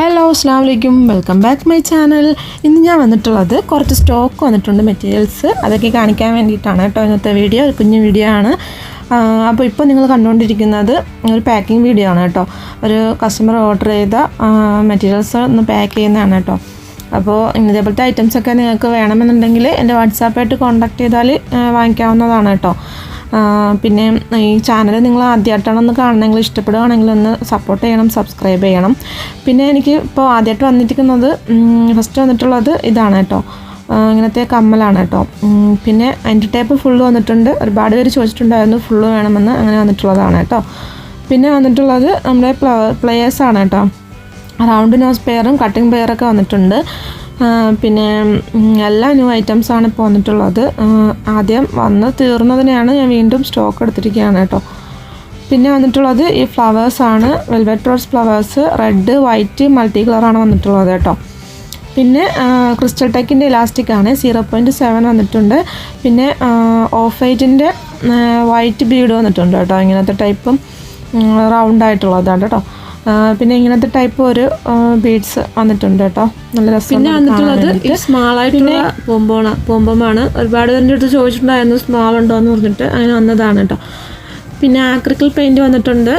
Hello അസ്സാം വലൈക്കും welcome back my channel ഇന്ന് ഞാൻ വന്നിട്ടുള്ളത് കുറച്ച് സ്റ്റോക്ക് വന്നിട്ടുണ്ട് മെറ്റീരിയൽസ് അതൊക്കെ കാണിക്കാൻ വേണ്ടിയിട്ടാണ് കേട്ടോ ഇന്നത്തെ വീഡിയോ ഒരു കുഞ്ഞു വീഡിയോ ആണ്. അപ്പോൾ ഇപ്പോൾ നിങ്ങൾ കണ്ടുകൊണ്ടിരിക്കുന്നത് ഒരു പാക്കിംഗ് വീഡിയോ ആണ് കേട്ടോ. ഒരു കസ്റ്റമർ ഓർഡർ ചെയ്ത മെറ്റീരിയൽസ് ഒന്ന് പാക്ക് ചെയ്യുന്നതാണ് കേട്ടോ. അപ്പോൾ ഇതേപോലത്തെ ഐറ്റംസൊക്കെ നിങ്ങൾക്ക് വേണമെന്നുണ്ടെങ്കിൽ എന്റെ വാട്സാപ്പായിട്ട് കോൺടാക്ട് ചെയ്താൽ വാങ്ങിക്കാവുന്നതാണ് കേട്ടോ. പിന്നെ ഈ ചാനൽ നിങ്ങൾ ആദ്യമായിട്ടാണ് ഒന്ന് കാണണമെങ്കിൽ ഇഷ്ടപ്പെടുകയാണെങ്കിൽ ഒന്ന് സപ്പോർട്ട് ചെയ്യണം സബ്സ്ക്രൈബ് ചെയ്യണം. പിന്നെ എനിക്ക് ഇപ്പോൾ ആദ്യമായിട്ട് വന്നിരിക്കുന്നത് ഫസ്റ്റ് വന്നിട്ടുള്ളത് ഇതാണ് കേട്ടോ. ഇങ്ങനത്തെ കമ്മലാണ് കേട്ടോ. പിന്നെ അതിന്റെ ടേപ്പ് ഫുള്ള് വന്നിട്ടുണ്ട്. ഒരുപാട് പേര് ചോദിച്ചിട്ടുണ്ടായിരുന്നു ഫുള്ള് വേണമെന്ന് അങ്ങനെ വന്നിട്ടുള്ളതാണ് കേട്ടോ. പിന്നെ വന്നിട്ടുള്ളത് നമ്മുടെ പ്ലേയേഴ്സാണ് കേട്ടോ. റൗണ്ട് നോസ് പെയറും കട്ടിങ് പെയറൊക്കെ വന്നിട്ടുണ്ട്. പിന്നെ എല്ലാ ന്യൂ ഐറ്റംസാണ് ഇപ്പോൾ വന്നിട്ടുള്ളത്. ആദ്യം വന്ന് തീർന്നതിനെയാണ് ഞാൻ വീണ്ടും സ്റ്റോക്ക് എടുത്തിരിക്കുകയാണ് കേട്ടോ. പിന്നെ വന്നിട്ടുള്ളത് ഈ ഫ്ലവേഴ്സാണ് velvet rose flowers red white multi കളറാണ് വന്നിട്ടുള്ളത് കേട്ടോ. പിന്നെ ക്രിസ്റ്റൽ ടെക്കിന്റെ ഇലാസ്റ്റിക് ആണ്. സീറോ പോയിന്റ് സെവൻ വന്നിട്ടുണ്ട്. പിന്നെ ഓഫ് വൈറ്റിന്റെ വൈറ്റ് ബീഡ് വന്നിട്ടുണ്ട് കേട്ടോ. ഇങ്ങനത്തെ ടൈപ്പും റൗണ്ട് ആയിട്ടുള്ളതാണ് കേട്ടോ. പിന്നെ ഇങ്ങനത്തെ ടൈപ്പ് ഒരു ബീഡ്സ് വന്നിട്ടുണ്ട് കേട്ടോ. നല്ല രസം പിന്നെ വന്നിട്ടുള്ളത് ഈ സ്മാൾ ആയിട്ടുള്ള പോമ്പോണ പോമ്പമാണ് ഒരുപാട് പേരുടെ അടുത്ത് ചോദിച്ചിട്ടുണ്ടായിരുന്നു സ്മാൾ ഉണ്ടോ എന്ന് പറഞ്ഞിട്ട്. അങ്ങനെ വന്നതാണ് കേട്ടോ. പിന്നെ ആക്രിക്കൽ പെയിന്റ് വന്നിട്ടുണ്ട്.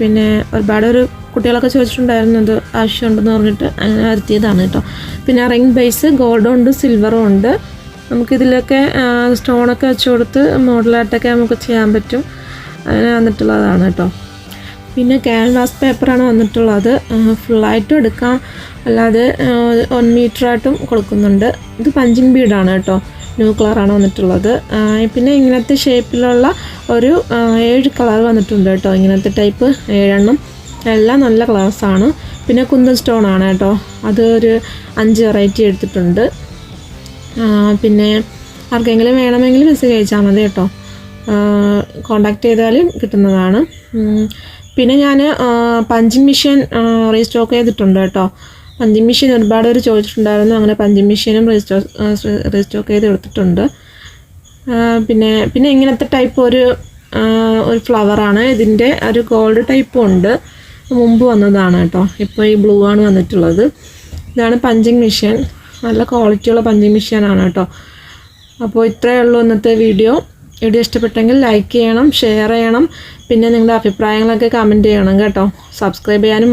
പിന്നെ ഒരുപാട് ഒരു കുട്ടികളൊക്കെ ചോദിച്ചിട്ടുണ്ടായിരുന്നു അത് ആവശ്യമുണ്ടെന്ന് പറഞ്ഞിട്ട്. അങ്ങനെ വരുത്തിയതാണ് കേട്ടോ. പിന്നെ റിംഗ് ബേസ് ഗോൾഡും ഉണ്ട് സിൽവറും ഉണ്ട്. നമുക്കിതിലൊക്കെ സ്റ്റോണൊക്കെ വെച്ച് കൊടുത്ത് മോഡലായിട്ടൊക്കെ നമുക്ക് ചെയ്യാൻ പറ്റും. അങ്ങനെ വന്നിട്ടുള്ളതാണ് കേട്ടോ. പിന്നെ ക്യാൻവാസ് പേപ്പറാണ് വന്നിട്ടുള്ളത്. ഫുള്ളായിട്ടും എടുക്കാം. അല്ലാതെ വൺ മീറ്ററായിട്ടും കൊടുക്കുന്നുണ്ട്. ഇത് പഞ്ചിങ് ബീഡാണ് കേട്ടോ. ന്യൂ കളറാണ് വന്നിട്ടുള്ളത്. പിന്നെ ഇങ്ങനത്തെ ഷേപ്പിലുള്ള ഒരു ഏഴ് കളർ വന്നിട്ടുണ്ട് കേട്ടോ. ഇങ്ങനത്തെ ടൈപ്പ് ഏഴെണ്ണം. എല്ലാം നല്ല കളേഴ്സാണ് പിന്നെ കുന്തൻ സ്റ്റോൺ ആണ് കേട്ടോ. അത് ഒരു അഞ്ച് വെറൈറ്റി എടുത്തിട്ടുണ്ട്. പിന്നെ ആർക്കെങ്കിലും വേണമെങ്കിൽ മെസ്സേജ് അയച്ചാൽ മതി കേട്ടോ. കോണ്ടാക്ട് ചെയ്താലും കിട്ടുന്നതാണ്. പിന്നെ ഞാൻ പഞ്ചിങ് മെഷീൻ റീസ്റ്റോക്ക് ചെയ്തിട്ടുണ്ട് കേട്ടോ. പഞ്ചിങ് മെഷീൻ ഒരുപാട് പേര് ചോദിച്ചിട്ടുണ്ടായിരുന്നു. അങ്ങനെ പഞ്ചിങ് മെഷീനും റീസ്റ്റോ റീസ്റ്റോക്ക് ചെയ്ത് എടുത്തിട്ടുണ്ട്. പിന്നെ പിന്നെ ഇങ്ങനത്തെ ടൈപ്പ് ഒരു ഒരു ഫ്ലവറാണ്. ഇതിന്റെ ഒരു ഗോൾഡ് ടൈപ്പും ഉണ്ട്. മുമ്പ് വന്നതാണ് കേട്ടോ. ഇപ്പോൾ ഈ ബ്ലൂ ആണ് വന്നിട്ടുള്ളത്. ഇതാണ് പഞ്ചിങ് മെഷീൻ. നല്ല ക്വാളിറ്റിയുള്ള പഞ്ചിങ് മെഷീനാണ് കേട്ടോ. അപ്പോൾ ഇത്രയേ ഉള്ളൂ ഇന്നത്തെ വീഡിയോ. വീഡിയോ ഇഷ്ടപ്പെട്ടെങ്കിൽ ലൈക്ക് ചെയ്യണം ഷെയർ ചെയ്യണം. പിന്നെ നിങ്ങളുടെ അഭിപ്രായങ്ങളൊക്കെ കമന്റ് ചെയ്യണം കേട്ടോ. സബ്സ്ക്രൈബ് ചെയ്യാനും